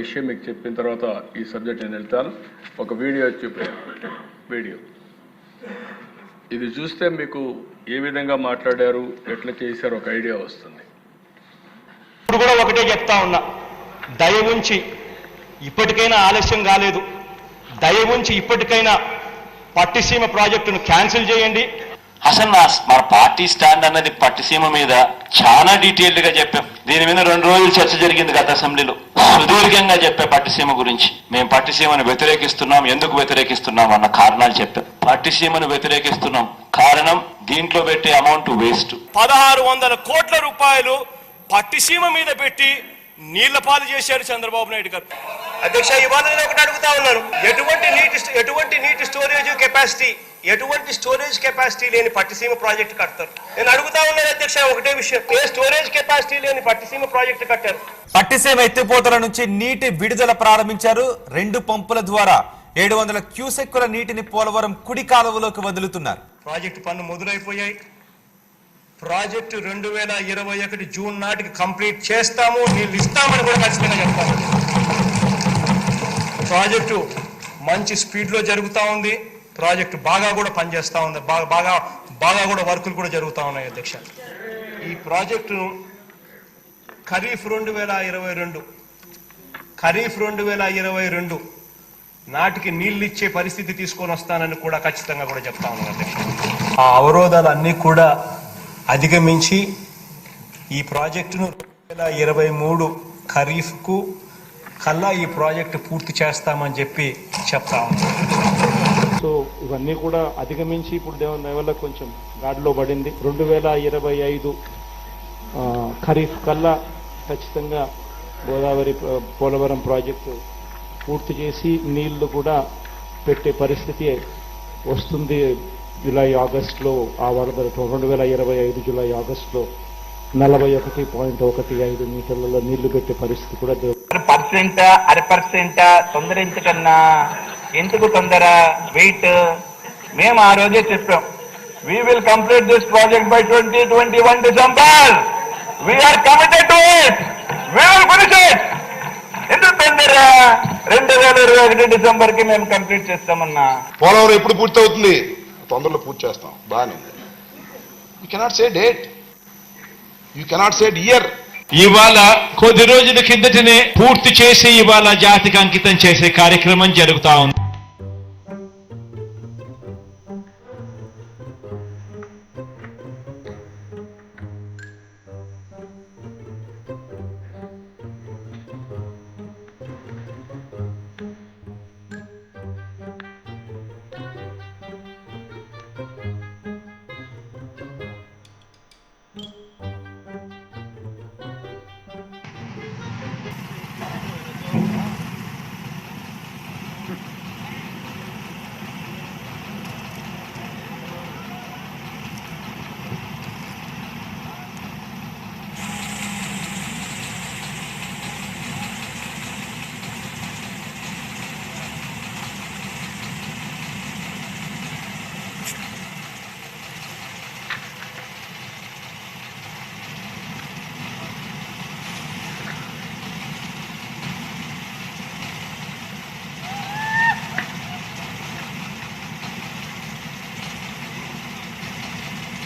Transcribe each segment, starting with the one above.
విషయం మీకు చెప్పిన తర్వాత ఈ సబ్జెక్ట్ నేను వెళ్తాను. ఒక వీడియో చూపే వీడియో. ఇది చూస్తే మీకు ఏ విధంగా మాట్లాడారు ఎట్లా చేశారు ఒక ఐడియా వస్తుంది. ఇప్పుడు కూడా ఒకటే చెప్తా ఉన్నా. దయ ఉంచి ఇప్పటికైనా ఆలస్యం కాలేదు. దయ ఉంచి ఇప్పటికైనా పట్టిసీమ ప్రాజెక్టును క్యాన్సిల్ చేయండి. అసలు నా మన పార్టీ స్టాండ్ అన్నది పట్టిసీమ మీద చాలా డీటెయిల్డ్గా చెప్పాం. దీని మీద రెండు రోజులు చర్చ జరిగింది గత అసెంబ్లీలో. సుదీర్ఘంగా చెప్పే పట్టిసీమ గురించి. మేము పట్టిసీమను వ్యతిరేకిస్తున్నాం ఎందుకు వ్యతిరేకిస్తున్నాం అన్న కారణాలు చెప్పాం. పట్టిసీమను వ్యతిరేకిస్తున్నాం కారణం దీంట్లో పెట్టే అమౌంట్ వేస్ట్. పదహారు వందల కోట్ల రూపాయలు పట్టిసీమ మీద పెట్టి నీళ్ళ పాలు చేశారు చంద్రబాబు నాయుడు గారు. అధ్యక్ష ఇవాళ నేను ఒకటి అడుగుతా ఉన్నాను. ఎటువంటి నీటి ఎటువంటి నీటి స్టోరేజ్ కెపాసిటీ ఎటువంటి స్టోరేజ్ కెపాసిటీ లేని పట్టిసీమ ప్రాజెక్ట్ కడతారు. నేను అడుగుతా ఉన్నాను అధ్యక్ష ఒకటే విషయం. ఏ స్టోరేజ్ కెపాసిటీ లేని పట్టిసీమ ప్రాజెక్ట్ కట్టారు? పట్టిసీమ ఎత్తిపోతల నుంచి నీటి విడుదల ప్రారంభించారు. రెండు పంపుల ద్వారా ఏడు వందల క్యూసెక్కుల నీటిని పోలవరం కుడి కాలువలోకి వదులుతున్నారు. ప్రాజెక్టు పనులు మొదలైపోయాయి. ప్రాజెక్టు రెండు వేల ఇరవై ఒకటి జూన్ నాటికి కంప్లీట్ చేస్తాము నీళ్ళు ఇస్తామని కూడా ఖచ్చితంగా చెప్తాను ప్రాజెక్టు మంచి స్పీడ్లో జరుగుతూ ఉంది ప్రాజెక్టు బాగా కూడా పనిచేస్తూ ఉంది బాగా బాగా బాగా కూడా వర్కులు కూడా జరుగుతూ ఉన్నాయి అధ్యక్ష. ఈ ప్రాజెక్టును ఖరీఫ్ రెండు వేల ఇరవై రెండు ఖరీఫ్ రెండు వేల ఇరవై రెండు నాటికి నీళ్ళు ఇచ్చే పరిస్థితి తీసుకొని వస్తానని కూడా ఖచ్చితంగా కూడా చెప్తా ఉన్నాను అధ్యక్ష. ఆ అవరోధాలన్నీ కూడా అధిగమించి ఈ ప్రాజెక్టును రెండు వేల ఇరవై మూడు ఖరీఫ్కు కల్లా ఈ ప్రాజెక్టు పూర్తి చేస్తామని చెప్పి చెప్తా సో ఇవన్నీ కూడా అధిగమించి ఇప్పుడు దేవుని వల్ల కొంచెం గాడిలో పడింది. రెండు వేల ఇరవై ఐదు ఖరీఫ్ కల్లా ఖచ్చితంగా గోదావరి పోలవరం ప్రాజెక్టు పూర్తి చేసి నీళ్ళు కూడా పెట్టే పరిస్థితి వస్తుంది జూలై ఆగస్టులో ఆ వరదలతో రెండు వేల ఇరవై ఐదు జూలై ఆగస్టులో నలభై ఒకటి పాయింట్ ఒకటి ఐదు మీటర్లలో నీళ్ళు పెట్టే పరిస్థితి కూడా పర్సెంట్ అర పర్సెంట్ తొందర ఎందుకన్నా ఎందుకు తొందర? వెయిట్. మేము ఆ రోజే చెప్పాం. We will complete this project by twenty twenty one December we are committed to it we will finish it ఎందుకు తొందర? రెండు వేల ఇరవై ఒకటి డిసెంబర్కి మేము కంప్లీట్ చేస్తామన్నా. పోలవరం ఎప్పుడు పూర్తి అవుతుంది తొందరలో పూర్తి చేస్తాం. బాగానే ఉంది. You cannot say date you cannot say year ఇవాళ కొద్ది రోజుల కిందటనే పూర్తి చేసి ఇవాళ జాతికి అంకితం చేసే కార్యక్రమం జరుగుతా ఉంది.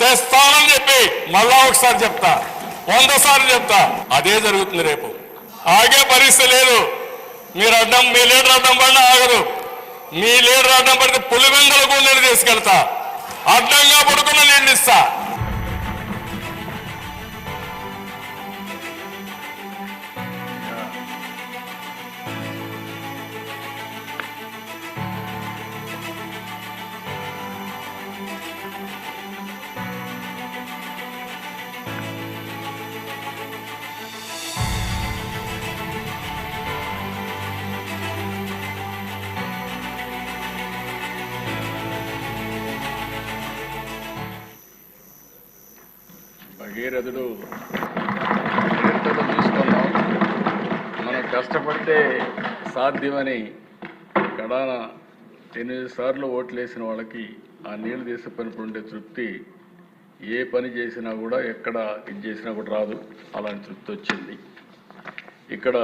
తెస్తానని చెప్పి మళ్ళా ఒకసారి చెప్తా. వంద సార్లు చెప్తా. అదే జరుగుతుంది రేపు. ఆగే పరిస్థితి లేదు. మీరు అడ్డం మీ లీడర్ అడ్డం పడినా ఆగదు. మీ లీడర్ అడ్డం పడితే పులివెందల గుండెలు తీసుకెళ్తా. అడ్డంగా పడుకున్న నీళ్ళు ఇస్తా. భగీరథుడు తీసుకున్నాం మనం కష్టపడితే సాధ్యమని కడాన ఎనిమిది సార్లు ఓట్లు వేసిన వాళ్ళకి ఆ నీళ్ళు తీసే పని ఉండే తృప్తి ఏ పని చేసినా కూడా ఎక్కడ ఇది చేసినా కూడా రాదు. అలాంటి తృప్తి వచ్చింది. ఇక్కడ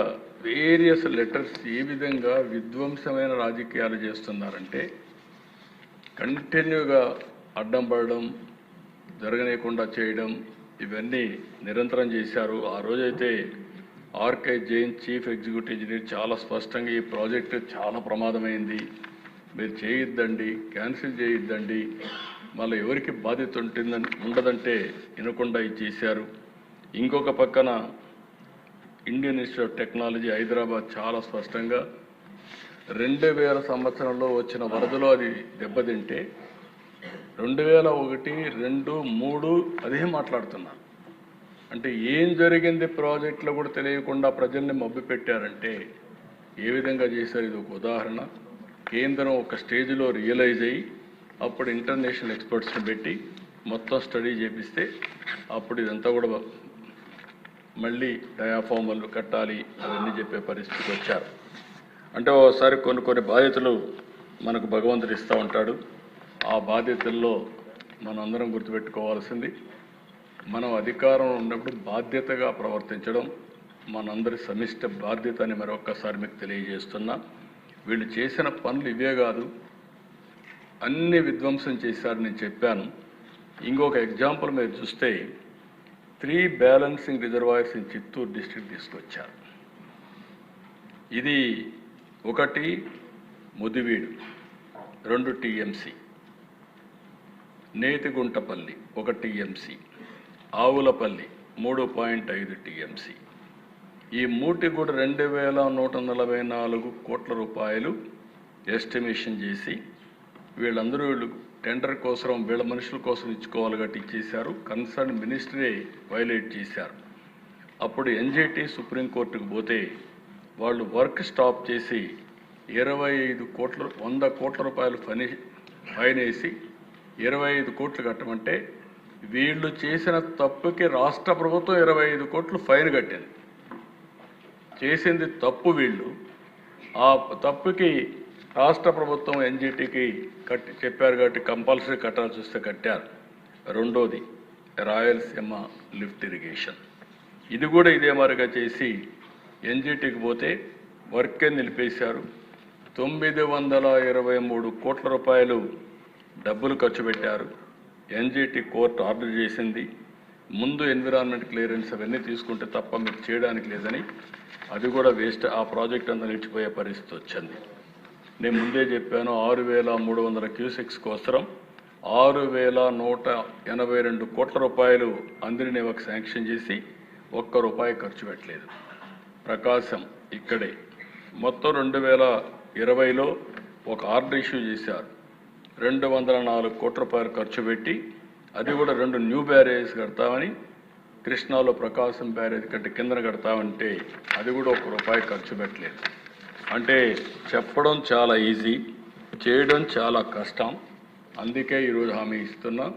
వేరియస్ లెటర్స్ ఏ విధంగా విధ్వంసమైన రాజకీయాలు చేస్తున్నారంటే కంటిన్యూగా అడ్డం పడడం జరగనీయకుండా చేయడం ఇవన్నీ నిరంతరం చేశారు. ఆ రోజైతే RK Jain chief executive engineer చాలా స్పష్టంగా ఈ ప్రాజెక్ట్ చాలా ప్రమాదమైంది. మీరు చేయొద్దండి క్యాన్సిల్ చేయొద్దండి. మళ్ళీ ఎవరికి బాధ్యత ఉంటుందని ఉండదంటే వినకుండా ఇది చేశారు. ఇంకొక పక్కన Indian institute of technology Hyderabad చాలా స్పష్టంగా రెండు వేల సంవత్సరంలో వచ్చిన వరదలో అది దెబ్బతింటే రెండు వేల ఒకటి రెండు మూడు అదే మాట్లాడుతున్నా. అంటే ఏం జరిగింది ప్రాజెక్టులో కూడా తెలియకుండా ప్రజల్ని మబ్బు పెట్టారంటే ఏ విధంగా చేశారు? ఇది ఒక ఉదాహరణ. కేంద్రం ఒక స్టేజ్లో రియలైజ్ అయ్యి అప్పుడు ఇంటర్నేషనల్ ఎక్స్పర్ట్స్ని పెట్టి మొత్తం స్టడీ చేపిస్తే అప్పుడు ఇదంతా కూడా మళ్ళీ డయాఫామర్లు కట్టాలి అవన్నీ చెప్పే పరిస్థితికి వచ్చారు. అంటే ఒకసారి కొన్ని కొన్ని బాధ్యతలు మనకు భగవంతుడు ఇస్తూ ఉంటాడు. ఆ బాధ్యతల్లో మనందరం గుర్తుపెట్టుకోవాల్సింది. మనం అధికారం ఉన్నప్పుడు బాధ్యతగా ప్రవర్తించడం మనందరి సమిష్ట బాధ్యత అని మరొక్కసారి మీకు తెలియజేస్తున్నా. వీళ్ళు చేసిన పనులు ఇవే కాదు అన్ని విధ్వంసం చేశారని నేను చెప్పాను. ఇంకొక ఎగ్జాంపుల్ మీరు చూస్తే three balancing reservoirs in Chittoor district తీసుకొచ్చారు. ఇది ఒకటి ముదివీడు రెండు టీఎంసీ. నేతిగుంటపల్లి ఒక టీఎంసీ ఆవులపల్లి మూడు పాయింట్ ఐదు టీఎంసీ. ఈ మూటి కూడా రెండు వేల నూట నలభై నాలుగు కోట్ల రూపాయలు ఎస్టిమేషన్ చేసి వీళ్ళందరూ వీళ్ళు టెండర్ కోసం వీళ్ళ మనుషుల కోసం ఇచ్చుకోవాలి కాబట్టి ఇచ్చేశారు. కన్సర్న్ మినిస్టరే వైలేట్ చేశారు. అప్పుడు ఎన్జేటీ సుప్రీంకోర్టుకు పోతే వాళ్ళు వర్క్ స్టాప్ చేసి ఇరవై ఐదు కోట్ల వంద కోట్ల రూపాయలు ఫని ఫైన్ వేసి ఇరవై ఐదు కోట్లు కట్టమంటే వీళ్ళు చేసిన తప్పుకి రాష్ట్ర ప్రభుత్వం ఇరవై ఐదు కోట్లు ఫైన్ కట్టింది. చేసింది తప్పు వీళ్ళు. ఆ తప్పుకి రాష్ట్ర ప్రభుత్వం ఎన్జిటికి కట్టి చెప్పారు కాబట్టి కంపల్సరీ కట్టాల్సి వస్తే కట్టారు. రెండోది రాయలసీమ లిఫ్ట్ ఇరిగేషన్. ఇది కూడా ఇదే మారిగా చేసి ఎన్జిటికి పోతే వర్కే నిలిపేశారు? తొమ్మిది వందల ఇరవై మూడు కోట్ల రూపాయలు డబ్బులు ఖర్చు పెట్టారు. ఎన్జిటి కోర్టు ఆర్డర్ చేసింది. ముందు ఎన్విరాన్మెంట్ క్లియరెన్స్ అవన్నీ తీసుకుంటే తప్ప మీకు చేయడానికి లేదని. అది కూడా వేస్ట్. ఆ ప్రాజెక్ట్ అంతా నిలిచిపోయే పరిస్థితి వచ్చింది. నేను ముందే చెప్పాను ఆరు వేల మూడు వందల క్యూసెక్స్ కోసరం. ఆరు వేల నూట ఎనభై రెండు కోట్ల రూపాయలు అందరినీ ఒక శాంక్షన్ చేసి ఒక్క రూపాయి ఖర్చు పెట్టలేదు. ప్రకాశం ఇక్కడే. మొత్తం రెండు వేల ఇరవైలో ఒక ఆర్డర్ ఇష్యూ చేశారు. రెండు వందల నాలుగు కోట్ల రూపాయలు ఖర్చు పెట్టి అది కూడా రెండు న్యూ బ్యారేజ్ కడతామని కృష్ణాలో ప్రకాశం బ్యారేజ్ కట్టి కిందన కడతామంటే అది కూడా ఒక రూపాయి ఖర్చు పెట్టలేదు. అంటే చెప్పడం చాలా ఈజీ చేయడం చాలా కష్టం. అందుకే ఈరోజు హామీ ఇస్తున్నా.